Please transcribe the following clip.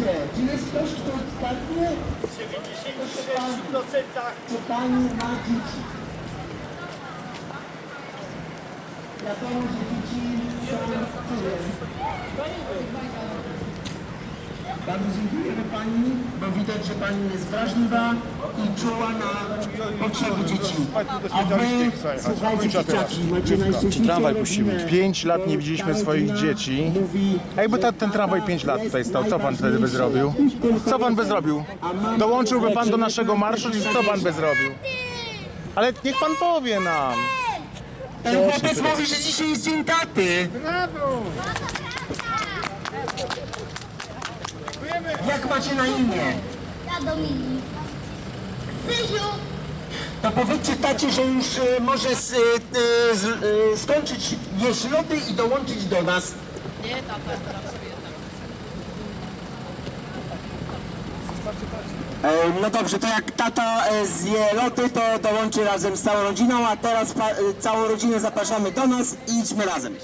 Powiedzcie, czy jest ktoś, kto skarbnie? W 96% Czy pani ma dzieci? Wiadomo, że dzieci są. Bardzo dziękujemy pani, bo widać, że pani jest wrażliwa i czuła na potrzeby dzieci. A wy, słuchajcie dzieciaki, macie najszczęśliwszą Tramwaj puścimy. rodzinę. Pięć lat nie widzieliśmy swoich dzieci. Mówi, A jakby ta, ten tramwaj 5 lat tutaj stał, co pan wtedy by zrobił? Co pan by zrobił? Dołączyłby pan do naszego marszu, czy co pan by zrobił? Ale niech pan powie nam. Ten chłopiec mówi, że dzisiaj jest dzień taty. Jak macie na imię? Ja Dominik. Zyziu! To powiedzcie tacie, że już e, może s, e, e, z, e, skończyć jeść lody i dołączyć do nas. E, No dobrze, to jak tata e, zje lody, to dołączy razem z całą rodziną, a teraz pa, e, całą rodzinę zapraszamy do nas i idźmy razem.